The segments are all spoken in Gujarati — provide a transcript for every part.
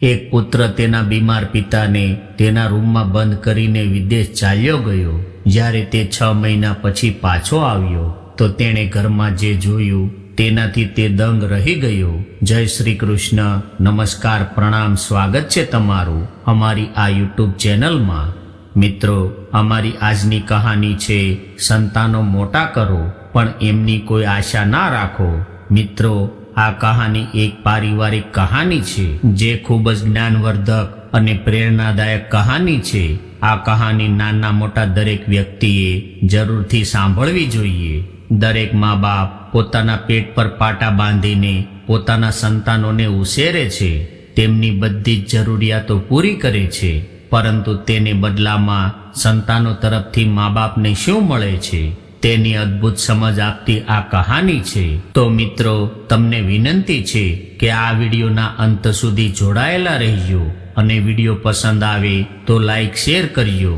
એક પુત્ર તેના બીમાર પિતાને તેના રૂમમાં બંધ કરીને વિદેશ ચાલ્યો ગયો. જ્યારે તે છ મહિના પછી પાછો આવ્યો, તો તેણે ઘરમાં જે જોયું, તેનાથી તે દંગ રહી ગયો. જય શ્રી કૃષ્ણ, નમસ્કાર, પ્રણામ, સ્વાગત છે તમારું અમારી આ યુટ્યુબ ચેનલમાં. મિત્રો, અમારી આજની કહાની છે, સંતાનો મોટા કરો, પણ એમની કોઈ આશા ના રાખો. મિત્રો આ કહાની એક પારિવારિક કહાની છે, જે ખૂબ જ જ્ઞાનવર્ધક અને પ્રેરણાદાયક કહાની છે. આ કહાની નાના મોટા દરેક વ્યક્તિએ જરૂરથી સાંભળવી જોઈએ. દરેક મા બાપ પોતાના પેટ પર પાટા બાંધીને પોતાના સંતાનોને ઉછેરે છે. તેમની બધી જ જરૂરિયાતો પૂરી કરે છે, પરંતુ તેને બદલામાં સંતાનો તરફથી મા બાપને શું મળે છે? તેની અદ્ભુત સમજ આપતી આ કહાની છે. તો મિત્રો, તમને વિનંતી છે કે આ વિડીયોના અંત સુધી જોડાયેલા રહેજો અને વીડિયો પસંદ આવે તો લાઈક, શેર કરજો.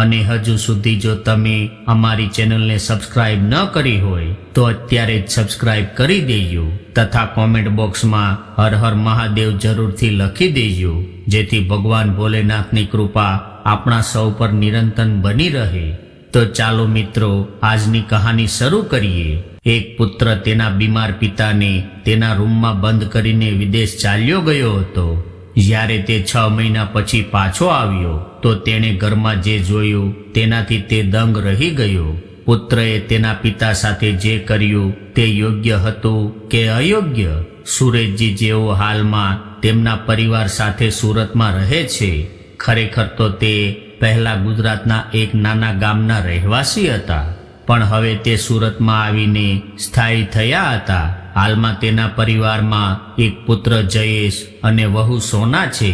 અને હજુ સુધી જો તમે અમારી ચેનલને સબસ્ક્રાઇબ ન કરી હોય, તો અત્યારે જ સબસ્ક્રાઇબ કરી દેજો તથા કોમેન્ટ બોક્સમાં હર હર મહાદેવ જરૂરથી લખી દેજો, જેથી ભગવાન ભોલેનાથની કૃપા આપણા સૌ પર નિરંતર બની રહે. તો ચાલો મિત્રો, આજની કહાની શરૂ કરીએ. એક પુત્ર તેના બીમાર પિતાને તેના રૂમમાં બંધ કરીને વિદેશ ચાલ્યો ગયો હતો. જ્યારે તે છ મહિના પછી પાછો આવ્યો, તો તેણે ઘરમાં જે જોયું, તેનાથી તે દંગ રહી ગયો. પુત્રએ તેના પિતા સાથે જે કર્યું, તે યોગ્ય હતું કે અયોગ્ય? સુરેશજી જેઓ હાલમાં તેમના પરિવાર સાથે સુરતમાં રહે છે, ખરેખર તો તે પહેલા ગુજરાતના એક નાના ગામના રહેવાસી હતા, પણ હવે તે સુરતમાં આવીને સ્થાયી થયા હતા. હાલમાં તેના પરિવારમાં એક પુત્ર જયેશ અને વહુ સોના છે.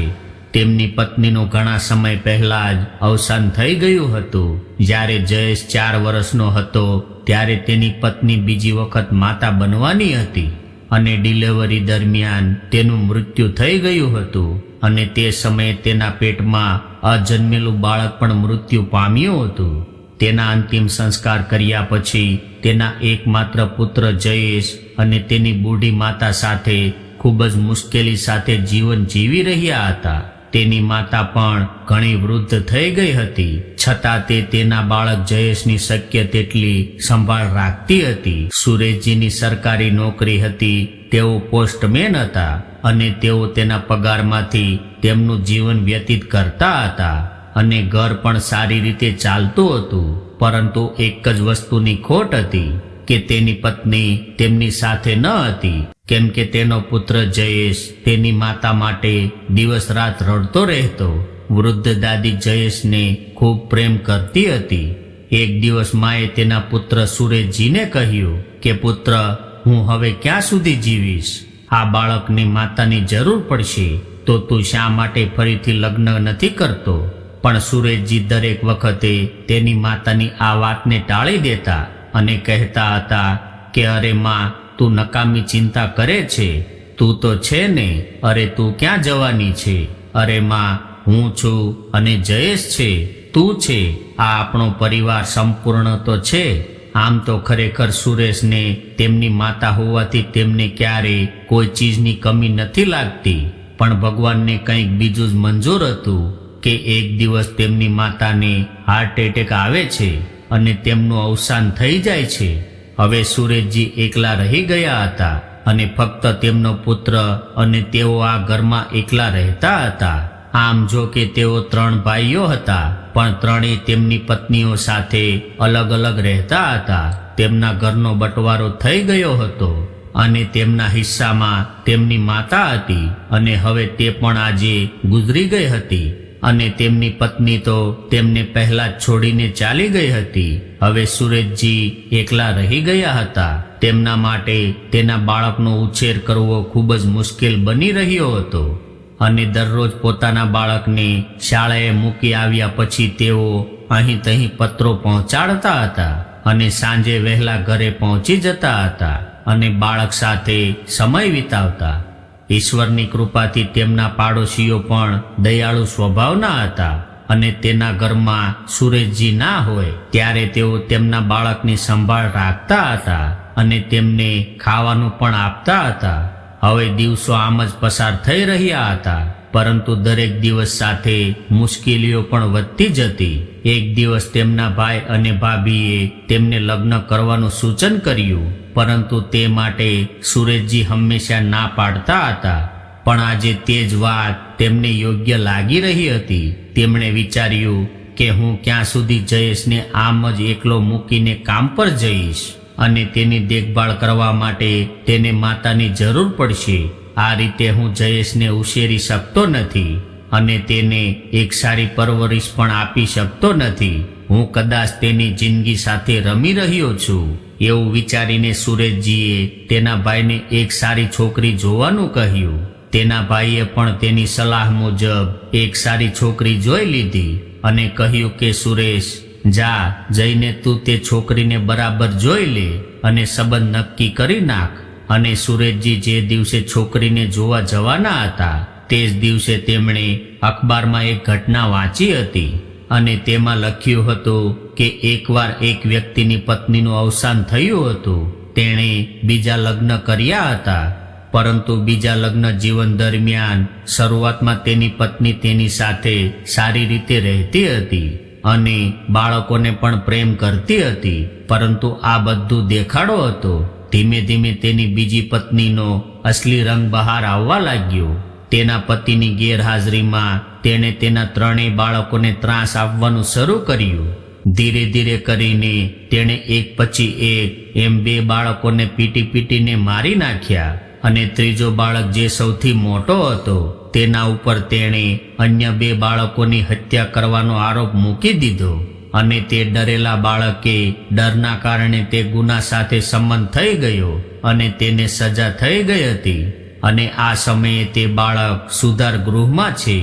તેમની પત્નીનું ઘણા સમય પહેલા જ અવસાન થઈ ગયું હતું. જ્યારે જયેશ ચાર વર્ષનો હતો, ત્યારે તેની પત્ની બીજી વખત માતા બનવાની હતી અને ડિલિવરી દરમિયાન તેનું મૃત્યુ થઈ ગયું હતું અને તે સમયે તેના પેટમાં અજન્મેલું બાળક પણ મૃત્યુ પામ્યું હતું. તેના અંતિમ સંસ્કાર કર્યા પછી તેના એકમાત્ર પુત્ર જયેશ અને તેની બુઢી માતા સાથે ખૂબ જ મુશ્કેલી સાથે જીવન જીવી રહ્યા હતા. તેની માતા પણ ઘણી વૃદ્ધ થઈ ગઈ હતી. છતાં તે તેના બાળક જયેશની શક્ય તેટલી સંભાળ રાખતી હતી. સુરેશજીની સરકારી નોકરી હતી. તેઓ પોસ્ટમેન હતા અને તેઓ તેના પગારમાંથી તેમનું જીવન વ્યતીત કરતા હતા અને ઘર પણ સારી રીતે ચાલતું હતું, પરંતુ એક જ વસ્તુની ખોટ હતી કે તેની પત્ની તેમની સાથે ન હતી, કેમ કે તેનો પુત્ર જયેશ તેની માતા માટે દિવસ રાત રડતો રહેતો. વૃદ્ધ દાદી જયેશને ખૂબ પ્રેમ કરતી હતી. એક દિવસ માએ તેના પુત્ર સુરેશજીને કહ્યું કે, પુત્ર, હું હવે ક્યાં સુધી જીવીશ? આ બાળકની માતાની જરૂર પડશે. તો તું શા માટે ફરીથી લગ્ન નથી કરતો? પણ સુરેશજી દરેક વખતે તેની માતાની આ વાતને ટાળી દેતા અને કહેતા હતા કે, અરે માં, તું નકામી ચિંતા કરે છે. તું તો છે ને. અરે, તું ક્યાં જવાની છે? અરે માં, હું છું અને જયેશ છે. તું છે. આ આપણો પરિવાર સંપૂર્ણ તો છે. આમ તો ખરેખર સુરેશને તેમની માતા હોવાથી તેમને ક્યારેય કોઈ ચીજની કમી નથી લાગતી. પણ ભગવાનને કંઈક બીજું જ મંજૂર હતું કે એક દિવસ તેમની માતાને હાર્ટ એટેક આવે છે અને તેમનું અવસાન થઈ જાય છે. હવે સુરેશજી એકલા રહી ગયા હતા અને ફક્ત તેમનો પુત્ર અને તેઓ આ ઘરમાં એકલા રહેતા હતા. આમ જો કે તેઓ ત્રણ ભાઈઓ હતા, પણ ત્રણેય તેમની પત્નીઓ સાથે અલગ અલગ રહેતા હતા. તેમના ઘરનો બટવારો થઈ ગયો હતો. અને તેમના હિસ્સામાં તેમની માતા હતી અને હવે તે પણ આજે ગુજરી ગઈ હતી અને તેમની પત્ની તો તેમને પહેલા છોડીને ચાલી ગઈ હતી. હવે સુરેશજી એકલા રહી ગયા હતા. તેમના માટે તેના બાળકનો ઉછેર કરવો ખૂબ જ મુશ્કેલ બની રહ્યો હતો અને દરરોજ પોતાના બાળકને શાળાએ મૂકી આવ્યા પછી તેઓ અહીં તહીં પત્રો પહોંચાડતા હતા અને સાંજે વહેલા ઘરે પહોંચી જતા હતા. અને બાળક સાથે સમય વિતાવતા. ઈશ્વરની કૃપાથી તેમના પાડોશીઓ પણ દયાળુ સ્વભાવના હતા અને તેના ઘરમાં સુરેશજી ના હોય ત્યારે તેઓ તેમના બાળકની સંભાળ રાખતા હતા અને તેમને ખાવાનું પણ આપતા હતા. હવે દિવસો આમ જ પસાર થઈ રહ્યા હતા. પરંતુ દરેક દિવસ સાથે મુશ્કેલીઓ પણ વધતી જતી. એક દિવસ તેમના ભાઈ અને ભાભીએ તેમને લગ્ન કરવાનું સૂચન કર્યું, પરંતુ તે માટે સુરેશજી હંમેશા ના પાડતા હતા. પણ આજે તે જ વાત તેમને યોગ્ય લાગી રહી હતી. તેમણે વિચાર્યું કે હું ક્યાં સુધી જયેશને આમ જ એકલો મૂકીને કામ પર જઈશ અને તેની દેખભાળ કરવા માટે તેને માતાની જરૂર પડશે. આ રીતે હું જયેશને ઉછેરી શકતો નથી અને તેને એક સારી પરવરિશ પણ આપી શકતો નથી. હું કદાચ તેની જિંદગી સાથે રમી રહ્યો છું. એવું વિચારીને સુરેશજીએ તેના ભાઈને એક સારી છોકરી જોવાનું કહ્યું. તેના ભાઈએ પણ તેની સલાહ મુજબ એક સારી છોકરી જોઈ લીધી અને કહ્યું કે, સુરેશ, જા, જઈને તું તે છોકરીને બરાબર જોઈ લે અને સંબંધ નક્કી કરી નાખ. અને સુરેશજી જે દિવસે છોકરીને જોવા જવાના હતા, તે જ દિવસે તેમણે અખબારમાં એક ઘટના વાંચી હતી અને તેમાં લખ્યું હતું કે એકવાર એક વ્યક્તિની પત્નીનું અવસાન થયું હતું, તેણે બીજા લગ્ન કર્યા હતા, પરંતુ બીજા લગ્ન જીવન દરમિયાન શરૂઆતમાં તેની પત્ની તેની સાથે સારી રીતે રહેતી હતી અને બાળકોને પણ પ્રેમ કરતી હતી, પરંતુ આ બધું દેખાડો હતો. ધીમે ધીમે તેની બીજી પત્નીનો અસલી રંગ બહાર આવવા લાગ્યો. તેના પતિની ગેરહાજરીમાં તેણે તેના ત્રણેય બાળકોને ત્રાસ આપવાનું શરૂ કર્યું. ધીરે ધીરે કરીને તેણે એક પછી એક એમ બે બાળકોને પીટી પીટીને મારી નાખ્યા અને ત્રીજો બાળક જે સૌથી મોટો હતો તેના ઉપર તેણે અન્ય બે બાળકોની હત્યા કરવાનો આરોપ મૂકી દીધો. અને તે ડરેલા બાળકે ડરના કારણે તે ગુના સાથે સંબંધ થઈ ગયો અને તેને સજા થઈ ગઈ હતી. અને આ સમયે તે બાળક સુધાર ગૃહમાં છે.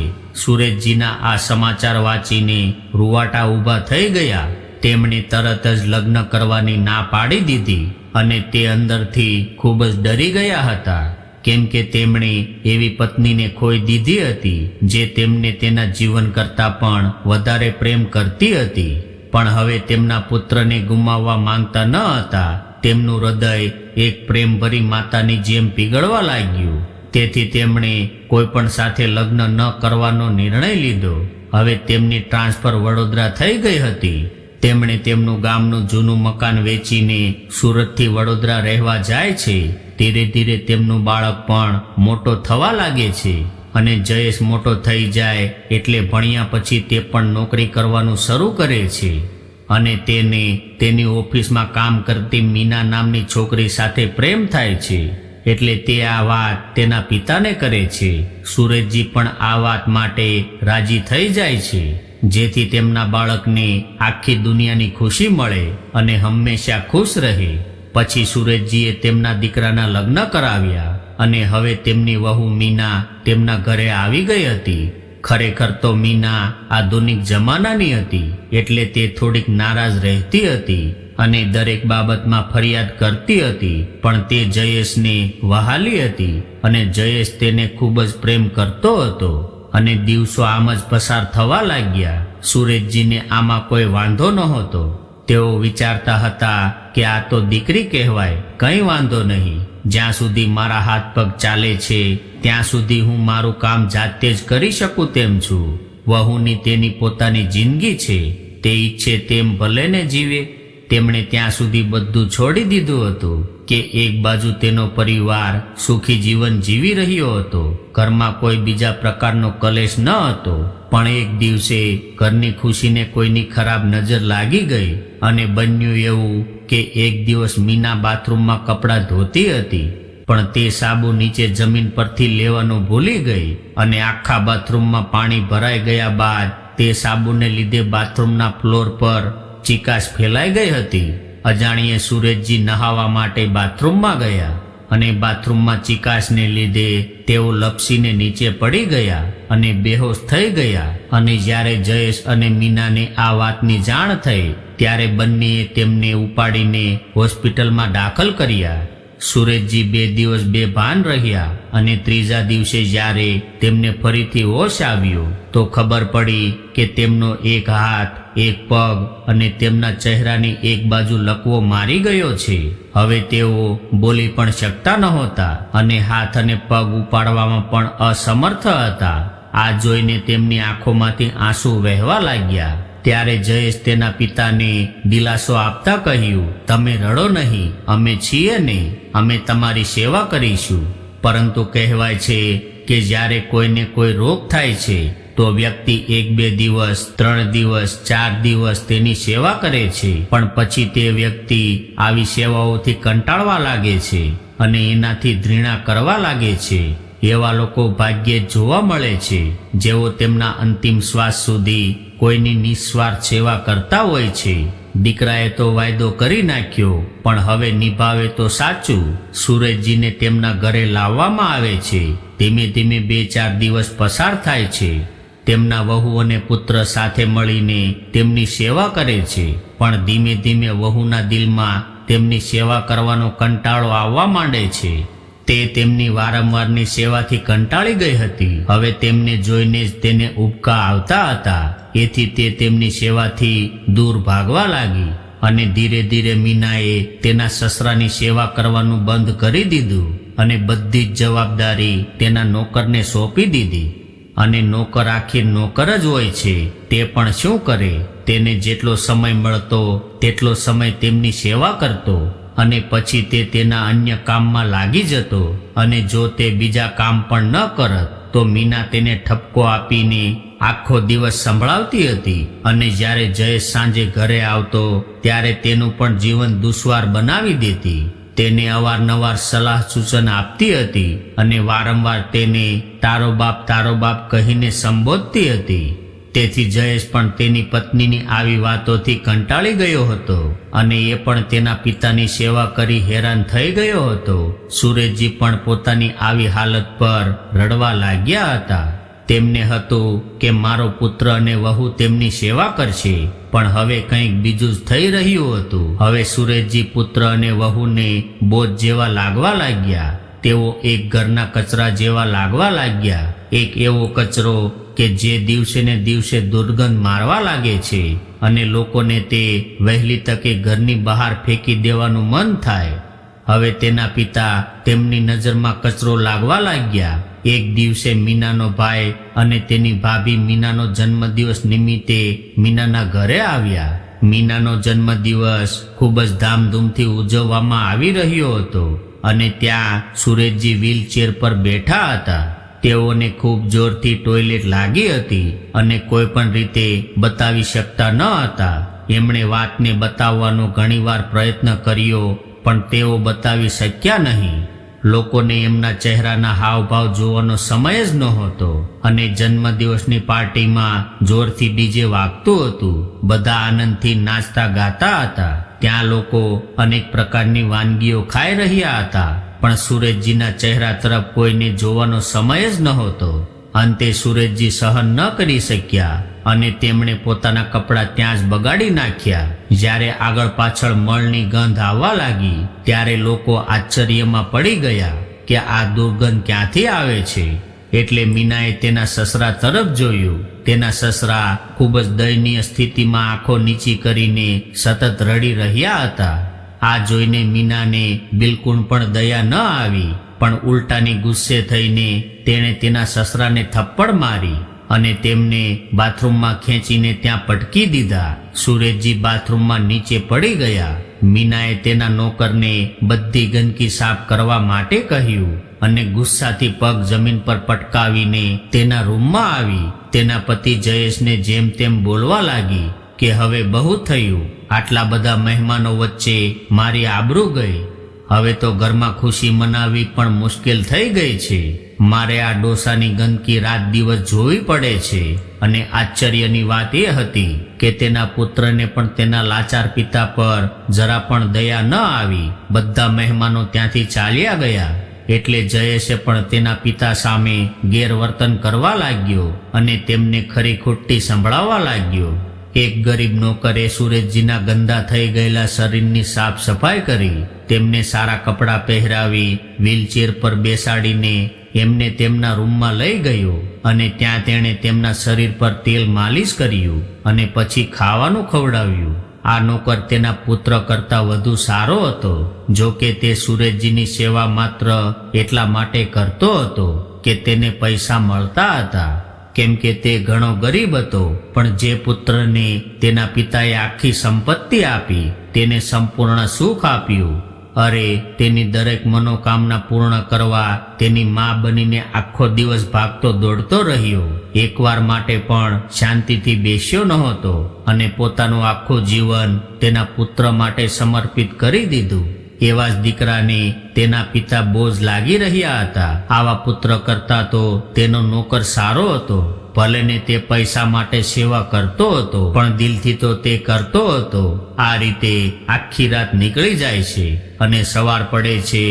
સુરેશજીના આ સમાચાર વાંચીને રૂવાટા ઊભા થઈ ગયા. તેમણે તરત જ લગ્ન કરવાની ના પાડી દીધી અને તે અંદરથી ખૂબ જ ડરી ગયા હતા. કેમ કે તેમણે એવી પત્નીને ખોઈ દીધી હતી, જે તેમને તેના જીવન કરતાં પણ વધારે પ્રેમ કરતી હતી. પણ હવે તેમના પુત્રને ગુમાવવા માંગતા ન હતા. તેમનું હૃદય એક પ્રેમભરી માતાની જેમ પીગળવા લાગ્યું. તેથી તેમણે કોઈ પણ સાથે લગ્ન ન કરવાનો નિર્ણય લીધો. હવે તેમની ટ્રાન્સફર વડોદરા થઈ ગઈ હતી. તેમણે તેમનું ગામનું જૂનું મકાન વેચીને સુરતથી વડોદરા રહેવા જાય છે. ધીરે ધીરે તેમનું બાળક પણ મોટો થવા લાગે છે અને જયેશ મોટો થઈ જાય એટલે ભણ્યા પછી તે પણ નોકરી કરવાનું શરૂ કરે છે. અને તેને તેની ઓફિસમાં કામ કરતી મીના નામની છોકરી સાથે પ્રેમ થાય છે. એટલે તે આ વાત તેના પિતાને કરે છે. સુરેશજી પણ આ વાત માટે રાજી થઈ જાય છે. જેથી તેમના બાળકને આખી દુનિયાની ખુશી મળે અને હંમેશા ખુશ રહે. પછી સુરેશજીએ તેમના દીકરાના લગ્ન કરાવ્યા અને હવે તેમની વહુ મીના તેમના ઘરે આવી ગઈ હતી. ખરેખર તો મીના આધુનિક જમાનાની હતી, એટલે તે થોડીક નારાજ રહેતી હતી અને દરેક બાબતમાં ફરિયાદ કરતી હતી, પણ તે જયેશને વહાલી હતી અને જયેશ તેને ખૂબ જ પ્રેમ કરતો હતો. અને દિવસો આમ જ પસાર થવા લાગ્યા. સુરેશજીને આમાં કોઈ વાંધો નહોતો. તેઓ વિચારતા હતા કે આ તો દીકરી કહેવાય, કંઈ વાંધો નહીં. જ્યાં સુધી મારા હાથ પગ ચાલે છે, ત્યાં સુધી હું મારું કામ જાતે જ કરી શકું તેમ છું. વહુની તેની પોતાની જિંદગી છે, તે ઈચ્છે તેમ ભલે ને જીવે. તેમણે ત્યાં સુધી બધું છોડી દીધું હતું કે એક બાજુ તેનો પરિવાર સુખી જીવન જીવી રહ્યો હતો. ઘરમાં કોઈ બીજા પ્રકારનો કલેશ ન હતો, પણ એક દિવસે ઘરની ખુશીને કોઈની ખરાબ નજર લાગી ગઈ અને બન્યું એવું કે એક દિવસ મીના બાથરૂમમાં કપડાં ધોતી હતી, પણ તે સાબુ નીચે જમીન પરથી લેવાનું ભૂલી ગઈ અને આખા બાથરૂમમાં પાણી ભરાઈ ગયા બાદ તે સાબુને લીધે બાથરૂમના ફ્લોર પર ચિકાસ ફેલાઈ ગઈ હતી. અજાણીએ સુરેશજી નહાવા માટે બાથરૂમમાં ગયા અને બાથરૂમમાં ચિકાસને લીધે તેઓ લપસીને નીચે પડી ગયા અને બેહોશ થઈ ગયા. અને જ્યારે જયેશ અને મીનાને આ વાતની જાણ થઈ, ત્યારે બંનેએ તેમને ઉપાડીને હોસ્પિટલમાં દાખલ કર્યા. સુરેશજી બે દિવસ બેભાન રહ્યા અને ત્રીજા દિવસે જ્યારે તેમને ફરીથી હોશ આવ્યો, તો ખબર પડી કે તેમનો એક હાથ, એક પગ અને તેમના ચહેરાની એક બાજુ લકવો મારી ગયો છે. હવે તેઓ બોલી પણ શકતા નહોતા અને હાથ અને પગ ઉપાડવામાં પણ અસમર્થ હતા. આ જોઈને તેમની આંખોમાંથી આંસુ વહેવા લાગ્યા. ત્યારે જયેશ તેના પિતાને દિલાસો આપતા કહ્યું, તમે રડો નહીં, અમે છીએ ને, અમે તમારી સેવા કરીશું. પરંતુ કહેવાય છે કે જ્યારે કોઈને કોઈ રોગ થાય છે, તો વ્યક્તિ એક બે દિવસ, ત્રણ દિવસ, ચાર દિવસ તેની સેવા કરે છે. પણ પછી તે વ્યક્તિ આવી સેવાઓથી કંટાળવા લાગે છે અને એનાથી ઘૃણા કરવા લાગે છે. એવા લોકો ભાગ્યે જોવા મળે છે, જેઓ તેમના અંતિમ શ્વાસ સુધી કોઈની નિસ્વાર્થ સેવા કરતા હોય છે. દીકરાએ તો વાયદો કરી નાખ્યો, પણ હવે નિભાવે તો સાચું. સુરેશજીને તેમના ઘરે લાવવામાં આવે છે. ધીમે ધીમે બે ચાર દિવસ પસાર થાય છે. તેમના વહુ અને પુત્ર સાથે મળીને તેમની સેવા કરે છે. પણ ધીમે ધીમે વહુના દિલમાં તેમની સેવા કરવાનો કંટાળો આવવા માંડે છે. તે તેમની વારંવારની સેવાથી કંટાળી ગઈ હતી. હવે તેમને જોઈને જ તેને ઉપકા આવતા હતા. એથી તે તેમની સેવાથી દૂર ભાગવા લાગી અને ધીરે ધીરે મીનાએ તેના સસરાની સેવા કરવાનું બંધ કરી દીધું અને બધી જ જવાબદારી તેના નોકરને સોંપી દીધી. અને નોકર આખી નોકર જ હોય છે. તે પણ શું કરે? તેને જેટલો સમય મળતો, તેટલો સમય તેમની સેવા કરતો. અને પછી તે તેના અન્ય કામમાં લાગી જતો અને જો તે બીજા કામ પણ ન કરત, તો મીના તેને ઠપકો આપીને આખો દિવસ સંભળાવતી હતી. અને જ્યારે જયેશ સાંજે ઘરે આવતો, ત્યારે તેનું પણ જીવન દુશ્વાર બનાવી દેતી. તેને અવારનવાર સલાહ સૂચન આપતી હતી અને વારંવાર તેને તારો બાપ તારો બાપ કહીને સંબોધતી હતી. તેથી જયેશ પણ તેની પત્નીની આવી વાતોથી કંટાળી ગયો હતો અને એ પણ તેના પિતાની સેવા કરી હેરાન થઈ ગયો હતો. સુરેશજી પણ પોતાની આવી હાલત પર રડવા લાગ્યા હતા. તેમને હતું કે મારો પુત્ર અને વહુ તેમની સેવા કરશે, પણ હવે કંઈક બીજું જ થઈ રહ્યું હતું. હવે સુરેશજી પુત્ર અને વહુને બોધ જેવા લાગવા લાગ્યા. તેઓ એક ઘરના કચરા જેવા લાગવા લાગ્યા. એક એવો કચરો કે જે દિવસે ને દિવસે દુર્ગંધ મારવા લાગે છે અને લોકોને તે વહેલી તકે ઘરની બહાર ફેંકી દેવાનું મન થાય. હવે તેના પિતા તેમની નજરમાં કચરો લાગવા લાગ્યા. એક દિવસે મીનાનો ભાઈ અને તેની ભાભી મીનાનો જન્મદિવસ નિમિત્તે મીનાના ઘરે આવ્યા. મીનાનો જન્મદિવસ ખૂબ જ ધામધૂમથી ઉજવવામાં આવી રહ્યો હતો અને ત્યાં સુરેશજી વ્હીલચેર પર બેઠા હતા. તેઓને ખૂબ જોરથી ટોયલેટ લાગી હતી અને કોઈ પણ રીતે બતાવી શકતા ન હતા. એમણે વાતને બતાવવાનો ઘણીવાર પ્રયત્ન કર્યો, પણ તેઓ બતાવી શક્યા નહીં. લોકોને એમના ચહેરાના હાવભાવ જોવાનો સમય જ નહોતો અને જન્મદિવસની પાર્ટીમાં જોરથી ડીજે વાગતું હતું. બધા આનંદથી નાચતા ગાતા હતા. ત્યાં લોકો અનેક પ્રકારની વાનગીઓ ખાઈ રહ્યા હતા. પણ સુરેશજીના ચહેરા તરફ કોઈને જોવાનો સમય જ નહોતો. અંતે સુરેશજી સહન ન કરી શક્યા અને તેમણે પોતાના કપડાં ત્યાં જ બગાડી નાખ્યા. જ્યારે આગળ પાછળ મળની ગંધ આવવા લાગી, ત્યારે લોકો આશ્ચર્યમાં પડી ગયા કે આ દુર્ગંધ ક્યાંથી આવે છે? એટલે મીનાએ તેના સસરા તરફ જોયું. તેના સસરા ખૂબ જ દયનીય સ્થિતિમાં આંખો નીચી કરીને સતત રડી રહ્યા હતા. આ જોઈને મીનાને બિલકુલ પણ દયા ન આવી, પણ ઉલટાની ગુસ્સે થઈને તેણે તેના સસરાને થપ્પડ મારી અને તેમને બાથરૂમમાં ખેંચીને ત્યાં પટકી દીધા. સુરેશજી બાથરૂમમાં નીચે પડી ગયા. મીનાએ તેના નોકરને બધી ગંદકી સાફ કરવા માટે કહ્યું અને ગુસ્સાથી પગ જમીન પર પટકાવીને તેના રૂમમાં આવી. તેના પતિ જયેશને જેમ તેમ બોલવા લાગી કે હવે બહુ થયું. આટલા બધા મહેમાનો વચ્ચે મારી આબરૂ ગઈ. હવે તો ઘરમાં ખુશી મનાવી પણ મુશ્કેલ થઈ ગઈ છે. મારે આ ડોસાની ગંદકી રાત દિવસ જોવી પડે છે. અને આશ્ચર્યની વાત એ હતી કે તેના પુત્રને પણ તેના લાચાર પિતા પર જરા પણ દયા ન આવી. બધા મહેમાનો ત્યાંથી ચાલ્યા ગયા. એટલે જયેશે પણ તેના પિતા સામે ગેરવર્તન કરવા લાગ્યો અને તેમને ખરી ખોટી સંભળાવવા લાગ્યો. એક ગરીબ નોકરે સુરેશજીના ગંદા થઈ ગયેલા શરીરની સાફ સફાઈ કરી, તેમને સારા કપડાં પહેરાવી, વ્હીલચેર પર બેસાડીને એમને તેમના રૂમમાં લઈ ગયો અને ત્યાં તેણે તેમના શરીર પર તેલ માલિશ કર્યું અને પછી ખાવાનું ખવડાવ્યું. આ નોકર તેના પુત્ર કરતાં વધુ સારો હતો, જો કે તે સુરેશજીની સેવા માત્ર એટલા માટે કરતો હતો કે તેને પૈસા મળતા હતા. કેમ કે તે ઘણો ગરીબ હતો, પણ જે પુત્રને તેના પિતાએ આખી સંપત્તિ આપી, તેને સંપૂર્ણ સુખ આપ્યું. અરે, તેની દરેક મનોકામના પૂર્ણ કરવા તેની મા બનીને આખો દિવસ ભાગતો દોડતો રહ્યો. એકવાર માટે પણ શાંતિથી બેસ્યો નહોતો અને પોતાનું આખું જીવન તેના પુત્ર માટે સમર્પિત કરી દીધું. એવા જ દીકરાને તેના પિતા બોજ લાગી રહ્યા હતા. આવા પુત્ર કરતા તો તેનો નોકર સારો હતો. ભલે ને તે પૈસા માટે સેવા કરતો હતો, પણ દિલથી તો તે કરતો હતો. આ રીતે આખી રાત નીકળી જાય છે અને સવાર પડે છે.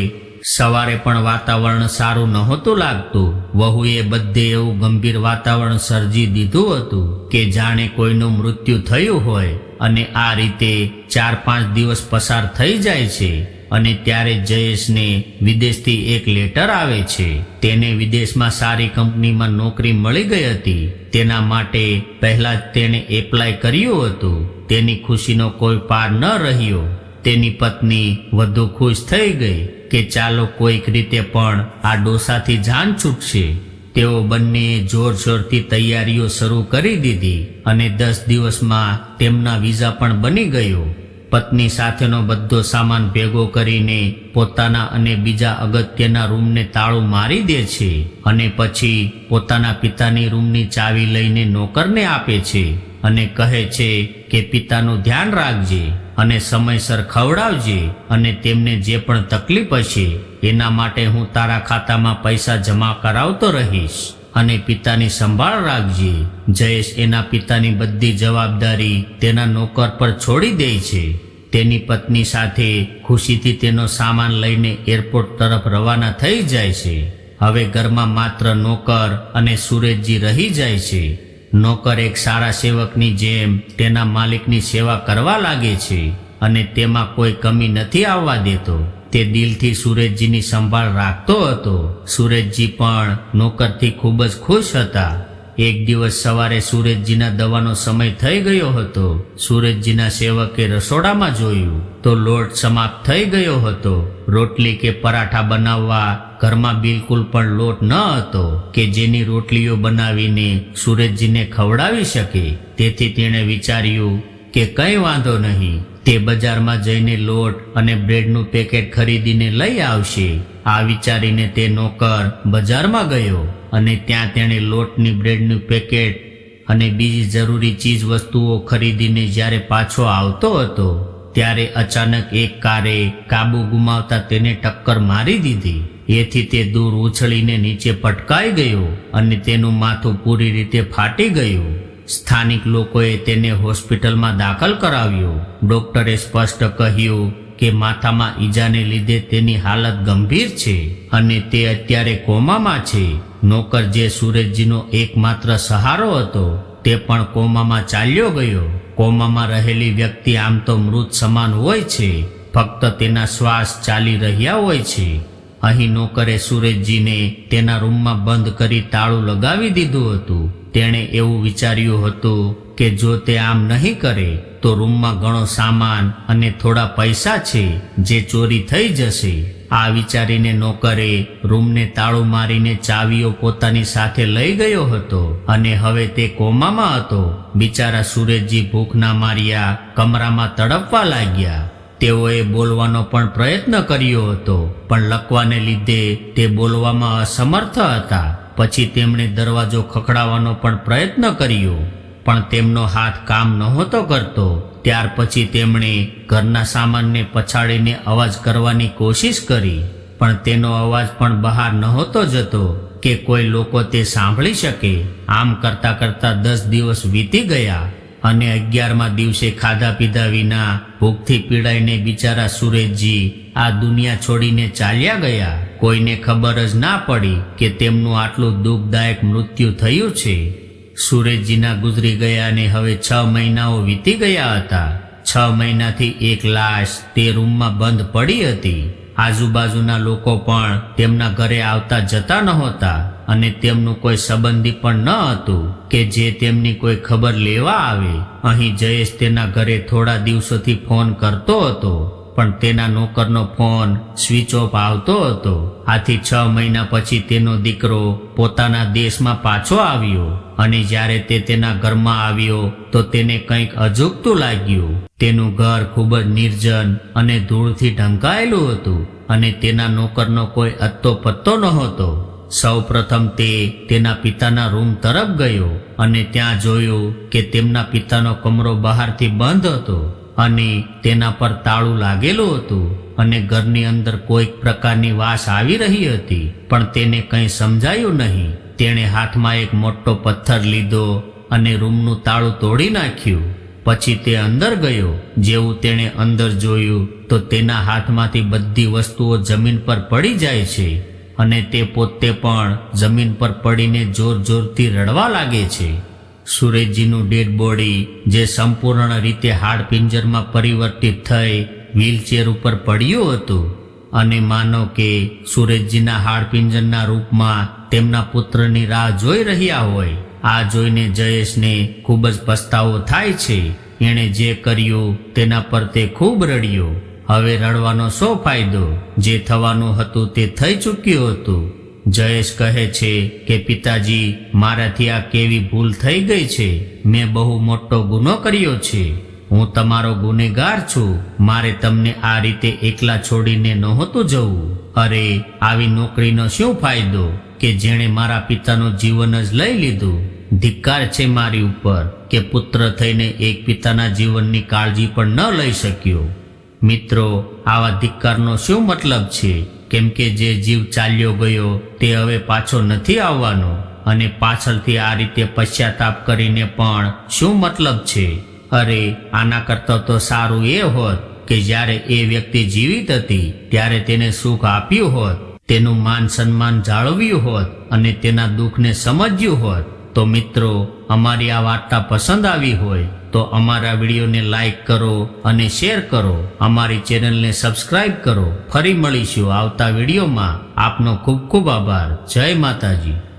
સવારે પણ વાતાવરણ સારું નહોતું લાગતું. વહુએ બધે એવું ગંભીર વાતાવરણ સર્જી દીધું હતું કે જાણે કોઈનું મૃત્યુ થયું હોય અને આ રીતે ચાર પાંચ દિવસ પસાર થઈ જાય છે. અને ત્યારે જયેશને વિદેશથી એક લેટર આવે છે. તેને વિદેશમાં સારી કંપનીમાં નોકરી મળી ગઈ હતી. તેના માટે પહેલા જ તેણે એપ્લાય કર્યું હતું. તેની ખુશીનો કોઈ પાર ન રહ્યો. તેની પત્ની વધુ ખુશ થઈ ગઈ કે ચાલો કોઈક રીતે પણ આ ડોસાથી જાન છૂટશે. તેઓ બંનેએ જોરશોરથી તૈયારીઓ શરૂ કરી દીધી અને દસ દિવસમાં તેમના વિઝા પણ બની ગયો. પત્ની સાથેનો બધો સામાન ભેગો કરીને પોતાના અને બીજા અગત્યના રૂમને તાળું મારી દે છે અને પછી પોતાના પિતાની રૂમની ચાવી લઈને નોકરને આપે છે અને કહે છે કે, પિતાનું ધ્યાન રાખજે અને સમયસર ખવડાવજે અને તેમને જે પણ તકલીફ હશે, એના માટે હું તારા ખાતામાં પૈસા જમા કરાવતો રહીશ. અને પિતાની સંભાળ રાખજે. જયેશ એના પિતાની બધી જવાબદારી તેના નોકર પર છોડી દે છે. તેની પત્ની સાથે ખુશીથી તેનો સામાન લઈને એરપોર્ટ તરફ રવાના થઈ જાય છે. હવે ઘરમાં માત્ર નોકર અને સુરેશજી રહી જાય છે. નોકર એક સારા સેવકની જેમ તેના માલિકની સેવા કરવા લાગે છે અને તેમાં કોઈ કમી નથી આવવા દેતો. તે દિલથી સુરેશજીની સંભાળ રાખતો હતો. સુરેશજી પણ નોકરથી ખૂબ જ ખુશ હતા. એક દિવસ સવારે સુરેશજીના દવાનો સમય થઈ ગયો હતો. સુરેશજીના સેવકે રસોડામાં જોયું તો લોટ સમાપ્ત થઈ ગયો હતો. રોટલી કે પરાઠા બનાવવા ઘરમાં બિલકુલ પણ લોટ ન હતો કે જેની રોટલીઓ બનાવીને સુરેશજીને ખવડાવી શકે. તેથી તેણે વિચાર્યું કે કંઈ વાંધો નહીં. તે બજારમાં જઈને લોટ અને બ્રેડનું પેકેટ ખરીદીને લઈ આવશે. આ વિચારીને તે નોકર બજારમાં ગયો અને ત્યાં તેણે લોટની બ્રેડનું પેકેટ અને બીજી જરૂરી ચીજ વસ્તુઓ ખરીદીને જ્યારે પાછો આવતો હતો, ત્યારે અચાનક એક કારે કાબુ ગુમાવતા તેને ટક્કર મારી દીધી. એથી તે દૂર ઉછળીને નીચે પટકાઈ ગયો અને તેનું માથું પૂરી રીતે ફાટી ગયું. સ્થાનિક લોકોએ તેને હોસ્પિટલમાં દાખલ કરાવ્યો. ડોક્ટરે સ્પષ્ટ કહ્યું કે માથામાં ઈજાને લીધે તેની હાલત ગંભીર છે અને તે અત્યારે કોમામાં છે. નોકર જે સુરેશજીનો એકમાત્ર સહારો હતો, તે પણ કોમામાં ચાલ્યો ગયો. કોમામાં રહેલી વ્યક્તિ આમ તો મૃત સમાન હોય છે, ફક્ત તેના શ્વાસ ચાલી રહ્યા હોય છે. અહીં નોકરે સુરેશજીને તેના રૂમમાં બંધ કરી તાળું લગાવી દીધું હતું. તેણે એવું વિચાર્યું હતું કે જો તે આમ નહીં કરે, તો રૂમમાં ઘણો સામાન અને થોડા પૈસા છે જે ચોરી થઈ જશે. આ વિચારીને નોકરે રૂમને તાળું મારીને ચાવીઓ પોતાની સાથે લઈ ગયો હતો અને હવે તે કોમામાં હતો. બિચારા સુરેશજી ભૂખના માર્યા, કમરામાં તડપવા લાગ્યા. તેઓએ બોલવાનો પણ પ્રયત્ન કર્યો હતો, પણ લખવાને લીધે તે બોલવામાં અસમર્થ હતા. પછી તેમણે દરવાજો ખખડાવવાનો પણ પ્રયત્ન કર્યો, પણ તેમનો હાથ કામ નહોતો કરતો. ત્યાર પછી તેમણે ઘરના સામાનને પછાડીને અવાજ કરવાની કોશિશ કરી, પણ તેનો અવાજ પણ બહાર નહોતો જતો કે કોઈ લોકો તે સાંભળી શકે. આમ કરતા કરતા દસ દિવસ વીતી ગયા. અને અગિયારમાં દિવસે ખાધા પીધા વિના ભૂખથી પીડાઈને બિચારા સુરેશજી આ દુનિયા છોડીને ચાલ્યા ગયા. કોઈને ખબર જ ના પડી કે તેમનું આટલું દુઃખદાયક મૃત્યુ થયું છે. સુરેશજીના ગુજરી ગયા ને હવે છ મહિનાઓ વીતી ગયા હતા. છ મહિનાથી એક લાશ તે રૂમમાં બંધ પડી હતી. આજુબાજુના લોકો પણ તેમના ઘરે આવતા જતા નહોતા. અને તેમનું કોઈ સંબંધી પણ ન હતું કે જે તેમની કોઈ ખબર લેવા આવે. અહીં જયેશ તેના ઘરે થોડા દિવસોથી ફોન કરતો હતો, પણ તેના નોકરનો ફોન સ્વિચ ઓફ આવતો હતો. આથી છ મહિના પછી તેનો દીકરો પોતાના દેશમાં પાછો આવ્યો અને જ્યારે તે તેના ઘરમાં આવ્યો તો તેને કંઈક અજુગતું લાગ્યું. તેનું ઘર ખૂબ જ નિર્જન અને ધૂળથી ઢંકાયેલું હતું અને તેના નોકરનો કોઈ અત્તો પત્તો નહોતો. સૌ પ્રથમ તે તેના પિતાના રૂમ તરફ ગયો અને ત્યાં જોયું કે તેમના પિતાનો કમરો બહારથી બંધ હતો અને તેના પર તાળું લાગેલું હતું અને ઘરની અંદર કોઈક પ્રકારની વાસ આવી રહી હતી. પણ તેને કંઈ સમજાયું નહીં. તેણે હાથમાં એક મોટો પથ્થર લીધો અને રૂમનું તાળું તોડી નાખ્યું. પછી તે અંદર ગયો. જેવું તેણે અંદર જોયું તો તેના હાથમાંથી બધી વસ્તુઓ જમીન પર પડી જાય છે. અને તે પોતે પણ જમીન પર પડીને જોર જોરથી રડવા લાગે છે. સુરેશજીનું ડેડ બોડી, જે સંપૂર્ણ રીતે હાડપિંજરમાં પરિવર્તિત થઈ, વ્હીલચેર ઉપર પડ્યું હતું. અને માનો કે સુરેશજીના હાડપિંજરના રૂપમાં તેમના પુત્રની રાહ જોઈ રહ્યા હોય, આ જોઈને જયેશને ખૂબ જ પસ્તાવો થાય છે. એણે જે કર્યું તેના પર તે ખૂબ રડ્યો. હવે રડવાનો શો ફાયદો? જે થવાનું હતું તે થઈ ચૂક્યું હતું. જયેશ કહે છે કે, પિતાજી, મારાથી આ કેવી ભૂલ થઈ ગઈ છે? મેં બહુ મોટો ગુનો કર્યો છે. હું તમારો ગુનેગાર છું. મારે તમને આ રીતે એકલા છોડીને નહોતું જવું. અરે, આવી નોકરીનો શું ફાયદો? કે જેણે મારા પિતાનું જીવન જ લઈ લીધું. ધિક્કાર છે મારી ઉપર કે પુત્ર થઈને એક પિતાના જીવનની કાળજી પણ ન લઈ શક્યો. મિત્રો, આવા ધિક્કારનો શું મતલબ છે? કેમ કે જે જીવ ચાલ્યો ગયો, તે હવે પાછો નથી આવવાનો. અને પાછળથી આ રીતે પશ્ચાતાપ કરીને પણ શું મતલબ છે? અરે, આના કરતાં તો સારું એ હોત કે જ્યારે એ વ્યક્તિ જીવિત હતી, ત્યારે તેને સુખ આપ્યું હોત, તેનું માન સન્માન જાળવ્યું હોત અને તેના દુઃખને સમજ્યું હોત. તો મિત્રો, અમારી આ વાર્તા પસંદ આવી હોય. તો અમારા વિડીયોને લાઈક કરો અને શેર કરો. અમારી ચેનલને સબસ્ક્રાઇબ કરો. ફરી મળીશું આવતા વિડીયોમાં. આપનો ખૂબ ખૂબ આભાર. જય માતાજી.